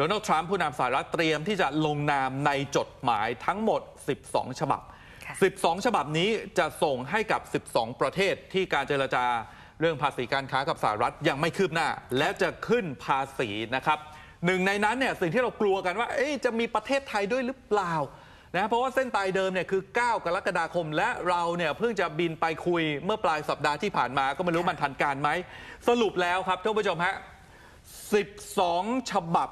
โดนัลด์ทรัมป์ผู้นำสหรัฐเตรียมที่จะลงนามในจดหมายทั้งหมด 12 ฉบับค่ะ12 ฉบับนี้จะส่งให้กับ 12 ประเทศที่การเจรจาเรื่องภาษีการค้ากับสหรัฐยังไม่คืบหน้า และจะขึ้นภาษีนะครับหนึ่งในนั้นเนี่ยสิ่งที่เรากลัวกันว่าเอ๊ะจะมีประเทศไทยด้วยหรือเปล่านะเพราะว่าเส้นตายเดิมเนี่ยคือ 9 กรกฎาคม และเราเนี่ยเพิ่งจะบินไปคุยเมื่อปลายสัปดาห์ที่ผ่านมาก็ไม่รู้ค่ะมันทันการไหม สรุปแล้วครับท่านผู้ชมฮะ 12 ฉบับ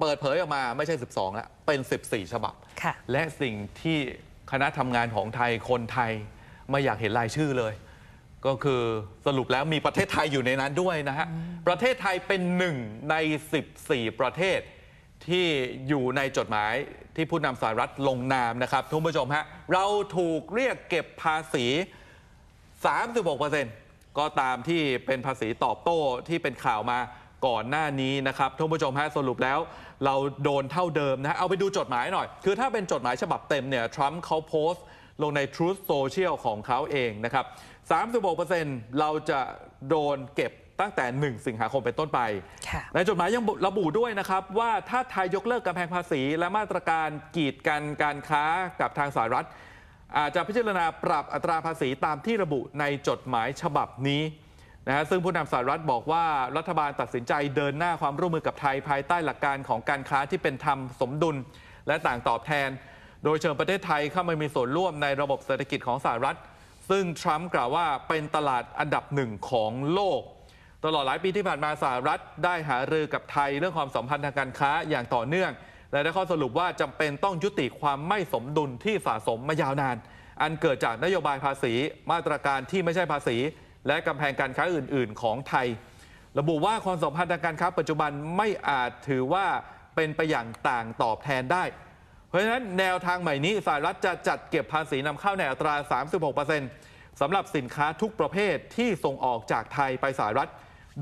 เปิดเผยออกมาไม่ใช่ 12 แล้วเป็น 14 ฉบับ ค่ะ และสิ่งที่คณะทำงานของไทยคนไทยไม่อยากเห็นรายชื่อเลย ก็คือสรุปแล้วมีประเทศไทยอยู่ในนั้นด้วยนะฮะ ประเทศไทยเป็นหนึ่งใน 14 ประเทศที่อยู่ในจดหมายที่ผู้นำสหรัฐลงนามนะครับทุกผู้ชมฮะเราถูกเรียกเก็บภาษี 36%ก็ตามที่เป็นภาษีตอบโต้ที่เป็นข่าวมา ก่อนหน้านี้นะครับท่านผู้ชมฮะสรุปแล้ว เราโดนเท่าเดิมนะฮะเอาไปดูจดหมายหน่อย คือถ้าเป็นจดหมายฉบับเต็มเนี่ยทรัมป์เขาโพสต์ ลงใน Truth Social ของเขาเองนะครับ 36%เราจะโดนเก็บตั้งแต่ 1 สิงหาคมเป็นต้นไปค่ะในจดหมายยังระบุด้วยนะครับ ว่าถ้าไทยยกเลิกกำแพงภาษี และมาตรการกีดกันการค้ากับทางสหรัฐ อาจจะพิจารณาปรับอัตราภาษีตามที่ระบุในจดหมายฉบับนี้ นะฮะซึ่งผู้นำสหรัฐบอกว่ารัฐบาลตัดสินใจเดินหน้าความร่วมมือกับไทยภายใต้หลักการของการค้าที่เป็นธรรมสมดุล และต่างตอบแทน โดยเชิญประเทศไทยเข้ามามีส่วนร่วมในระบบเศรษฐกิจของสหรัฐ ซึ่งทรัมป์กล่าวว่าเป็นตลาดอันดับหนึ่งของโลก ตลอดหลายปีที่ผ่านมาสหรัฐได้หารือกับไทยเรื่องความสัมพันธ์ทางการค้าอย่างต่อเนื่อง และได้ข้อสรุปว่าจำเป็นต้องยุติความไม่สมดุลที่สะสมมายาวนาน อันเกิดจากนโยบายภาษี มาตรการที่ไม่ใช่ภาษี และกำแพงการค้าอื่น ๆ ของไทย ระบุว่าความสัมพันธ์ทางการค้าปัจจุบันไม่อาจถือว่าเป็นไปอย่างต่างตอบแทนได้ เพราะฉะนั้นแนวทางใหม่นี้สหรัฐจะจัดเก็บภาษีนำเข้าในอัตรา 36%สำหรับสินค้าทุกประเภทที่ส่งออกจากไทยไปสหรัฐ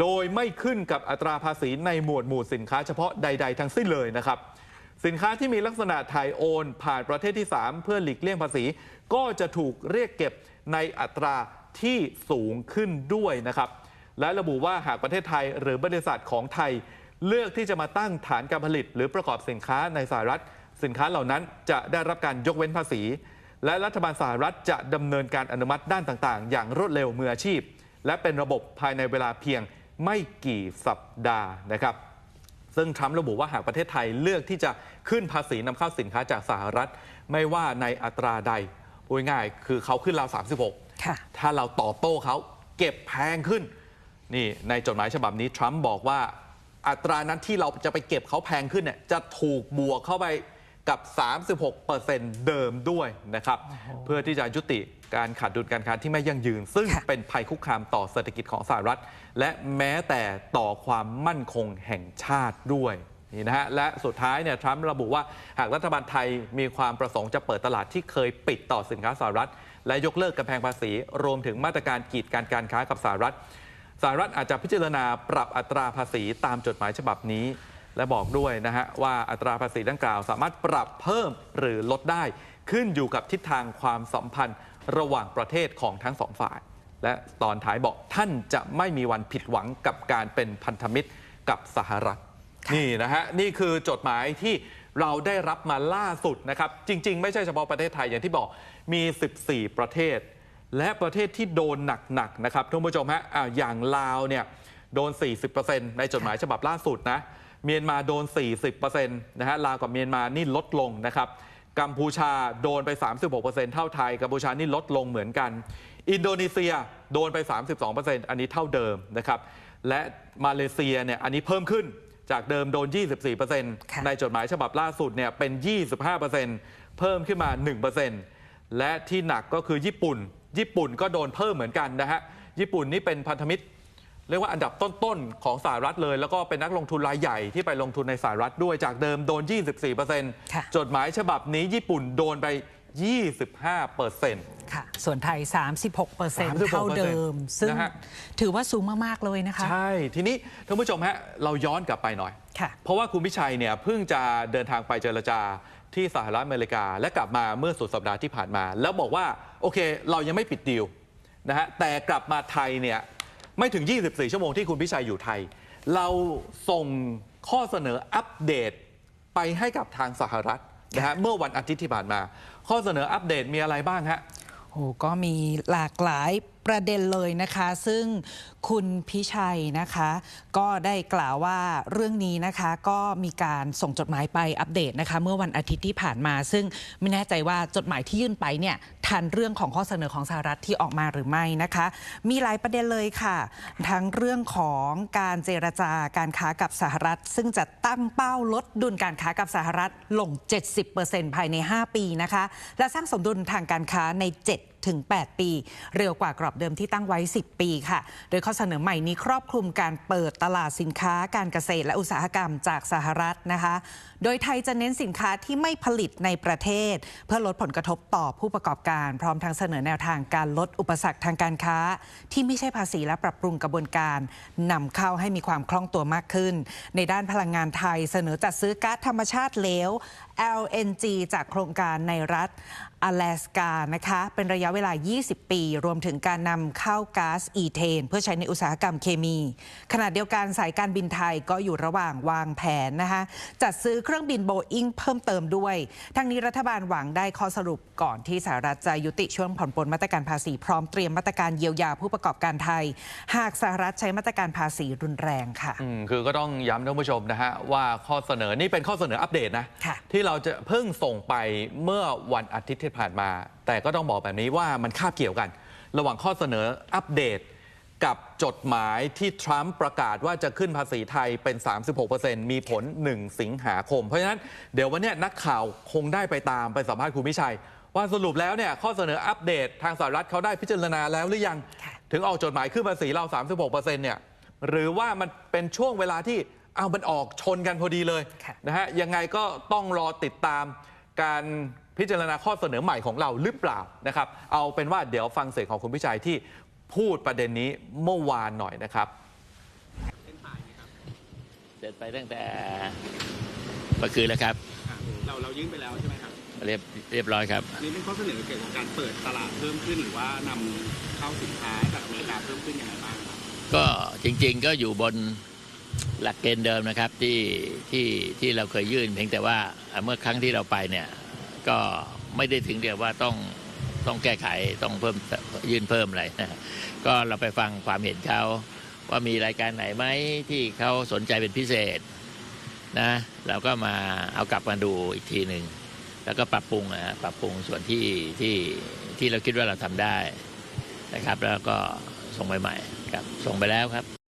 โดยไม่ขึ้นกับอัตราภาษีในหมวดหมู่สินค้าเฉพาะใด ๆ ทั้งสิ้นเลยนะครับสินค้าที่มีลักษณะถ่ายโอน ผ่านประเทศที่ 3 เพื่อหลีกเลี่ยงภาษี ก็จะถูกเรียกเก็บในอัตรา ที่สูงขึ้นด้วยนะครับ และระบุว่าหากประเทศไทยหรือบริษัทของไทย เลือกที่จะมาตั้งฐานการผลิต หรือประกอบสินค้าในสหรัฐ สินค้าเหล่านั้นจะได้รับการยกเว้นภาษี และรัฐบาลสหรัฐจะดำเนินการอนุมัติด้านต่างๆ อย่างรวดเร็วมืออาชีพ และเป็นระบบภายในเวลาเพียงไม่กี่สัปดาห์นะครับซึ่งทรัมป์ระบุว่าหากประเทศไทยเลือกที่จะขึ้นภาษีนำเข้าสินค้าจากสหรัฐ ไม่ว่าในอัตราใด พูดง่ายๆคือเขาขึ้นเรา36ค่ะถ้าเราตอบโต้เขาเก็บแพงขึ้น นี่ในจดหมายฉบับนี้ทรัมป์บอกว่าอัตรานั้นที่เราจะไปเก็บเขาแพงขึ้นเนี่ยจะถูกบวกเข้าไปกับ 36%เดิมด้วยนะครับ เพื่อที่จะยุติการขาดดุลการค้าที่ไม่ยั่งยืน ซึ่งค่ะเป็นภัยคุกคามต่อเศรษฐกิจของสหรัฐ และแม้แต่ต่อความมั่นคงแห่งชาติด้วย นี่นะฮะและสุดท้ายเนี่ยทรัมป์ระบุว่าหากรัฐบาลไทยมีความประสงค์จะเปิดตลาดที่เคยปิดต่อสินค้าสหรัฐ และยกเลิกกำแพงภาษี รวมถึงมาตรการกีดการการค้ากับสหรัฐสหรัฐอาจจะพิจารณาปรับอัตราภาษีตามจดหมายฉบับนี้ และบอกด้วยนะฮะว่าอัตราภาษีดังกล่าว สามารถปรับเพิ่มหรือลดได้ ขึ้นอยู่กับทิศทางความสัมพันธ์ระหว่างประเทศของทั้งสองฝ่าย และตอนท้ายบอกท่านจะไม่มีวันผิดหวังกับการเป็นพันธมิตรกับสหรัฐ นี่นะฮะนี่คือจดหมายที่เราได้รับมาล่าสุดนะครับ จริง ๆ ไม่ใช่เฉพาะประเทศไทยอย่างที่บอกมี 14 ประเทศ และประเทศที่โดนหนักๆนะครับท่านผู้ชมฮะอ่าอย่างลาวเนี่ยโดน 40%ในจดหมายฉบับล่าสุดนะเมียนมาโดน 40%นะฮะลาวกับเมียนมานี่ลดลงนะครับกัมพูชาโดนไป 36%เท่าไทยกัมพูชานี่ลดลงเหมือนกัน อินโดนีเซียโดนไป 32%อันนี้เท่าเดิมนะครับและมาเลเซียเนี่ยอันนี้เพิ่มขึ้น จากเดิมโดน 24%ค่ะในจดหมายฉบับล่าสุดเนี่ยเป็น 25%เพิ่มขึ้นมา 1%และที่หนักก็คือญี่ปุ่น ญี่ปุ่นก็โดนเพิ่มเหมือนกันนะฮะ ญี่ปุ่นนี่เป็นพันธมิตร เรียกว่าอันดับต้นๆ ของสหรัฐเลย แล้วก็เป็นนักลงทุนรายใหญ่ที่ไปลงทุนในสหรัฐด้วยจากเดิมโดน 24%ค่ะจดหมายฉบับนี้ญี่ปุ่นโดนไป 25% ค่ะ ส่วนไทย36%เท่าเดิม ซึ่งนะฮะ ถือว่าสูงมาก ๆ เลยนะคะ ใช่ ทีนี้ท่านผู้ชมฮะเราย้อนกลับไปหน่อย ค่ะ เพราะว่าคุณพิชัยเนี่ยเพิ่งจะเดินทางไปเจรจาที่สหรัฐอเมริกา และกลับมาเมื่อสุดสัปดาห์ที่ผ่านมา แล้วบอกว่า โอเค เรายังไม่ปิดดีลนะฮะแต่กลับมาไทยเนี่ยไม่ถึง 24 ชั่วโมงที่คุณพิชัยอยู่ไทย เราส่งข้อเสนออัปเดตไปให้กับทางสหรัฐนะฮะเมื่อวันอาทิตย์ที่ผ่านมา ข้อเสนออัปเดตมีอะไรบ้างฮะ โอ้ก็มีหลากหลาย ประเด็นเลยนะคะ ซึ่งคุณพิชัยนะคะ ก็ได้กล่าวว่าเรื่องนี้นะคะก็มีการส่งจดหมายไปอัปเดตนะคะ เมื่อวันอาทิตย์ที่ผ่านมา ซึ่งไม่แน่ใจว่าจดหมายที่ยื่นไปเนี่ยทันเรื่องของข้อเสนอของสหรัฐที่ออกมาหรือไม่นะคะ มีหลายประเด็นเลยค่ะ ทั้งเรื่องของการเจรจาการค้ากับสหรัฐ ซึ่งจะตั้งเป้าลดดุลการค้ากับสหรัฐลง 70%ภายใน 5 ปีนะคะ และสร้างสมดุลทางการค้าใน 7 ถึง 8 ปี เร็วกว่ากรอบเดิมที่ตั้งไว้ 10 ปีค่ะ โดยข้อเสนอใหม่นี้ครอบคลุมการเปิดตลาดสินค้าการเกษตรและอุตสาหกรรมจากสหรัฐนะคะ โดยไทยจะเน้นสินค้าที่ไม่ผลิตในประเทศ เพื่อลดผลกระทบต่อผู้ประกอบการ พร้อมทั้งเสนอแนวทางการลดอุปสรรคทางการค้า ที่ไม่ใช่ภาษีและปรับปรุงกระบวนการนำเข้าให้มีความคล่องตัวมากขึ้น ในด้านพลังงานไทยเสนอจัดซื้อก๊าซธรรมชาติเหลว LNG จากโครงการในรัฐอลาสกานะคะ เป็นระยะเวลา 20 ปี รวมถึงการนำเข้าก๊าซอีเทน เพื่อใช้ในอุตสาหกรรมเคมี ขณะเดียวกันสายการบินไทยก็อยู่ระหว่างวางแผนนะคะ จัดซื้อเครื่องบินโบอิงเพิ่มเติมด้วย ทั้งนี้รัฐบาลหวังได้ข้อสรุปก่อนที่สหรัฐจะยุติช่วงผ่อนปลนมาตรการภาษีพร้อมเตรียมมาตรการเยียวยาผู้ประกอบการไทย หากสหรัฐใช้มาตรการภาษีรุนแรงค่ะอืมคือก็ต้องย้ำท่านผู้ชมนะฮะว่าข้อเสนอนี่เป็นข้อเสนออัปเดตนะค่ะที่เราจะเพิ่งส่งไปเมื่อวันอาทิตย์ที่ผ่านมา แต่ก็ต้องบอกแบบนี้ว่ามันคาบเกี่ยวกัน ระหว่างข้อเสนออัปเดตกับจดหมายที่ทรัมป์ประกาศว่าจะขึ้นภาษีไทยเป็น 36%มีผล 1 สิงหาคม เพราะฉะนั้นเดี๋ยววันนี้นักข่าวคงได้ไปตามไปสัมภาษณ์คุณพิชัย ว่าสรุปแล้วเนี่ยข้อเสนออัปเดตทางสหรัฐเขาได้พิจารณาแล้วหรือยัง ถึงออกจดหมายขึ้นภาษีเรา 36%เนี่ยหรือว่ามันเป็นช่วงเวลาที่ เอามันออกชนกันพอดีเลยค่ะนะฮะยังไงก็ต้องรอติดตามการพิจารณาข้อเสนอใหม่ของเราหรือเปล่านะครับ เอาเป็นว่าเดี๋ยวฟังเสียงของคุณพิชัยที่พูดประเด็นนี้เมื่อวานหน่อยนะครับเสร็จไปตั้งแต่เมื่อคืนแล้วครับครับเราเรายื่นไปแล้วใช่ไหมครับเรียบเรียบร้อยครับอันนี้เป็นข้อเสนอเกี่ยวกับการเปิดตลาดเพิ่มขึ้นหรือว่านำเข้าสินค้าจากอเมริกาเพิ่มขึ้นยังไงบ้างครับก็จริง ๆ ก็อยู่บน หลักเกณฑ์เดิมนะครับที่ที่ที่เราเคยยื่น เพียงแต่ว่าเมื่อครั้งที่เราไปเนี่ยก็ไม่ได้ถึงเดียวว่าต้องต้องแก้ไขต้องเพิ่มยื่นเพิ่มอะไรนะก็เราไปฟังความเห็นเขาว่ามีรายการไหนไหมที่เขาสนใจเป็นพิเศษนะเราก็มาเอากลับมาดูอีกทีหนึ่งแล้วก็ปรับปรุงนะฮะปรับปรุงส่วนที่ที่ที่เราคิดว่าเราทำได้นะครับ แล้วก็ส่งไปใหม่ครับส่งไปแล้วครับ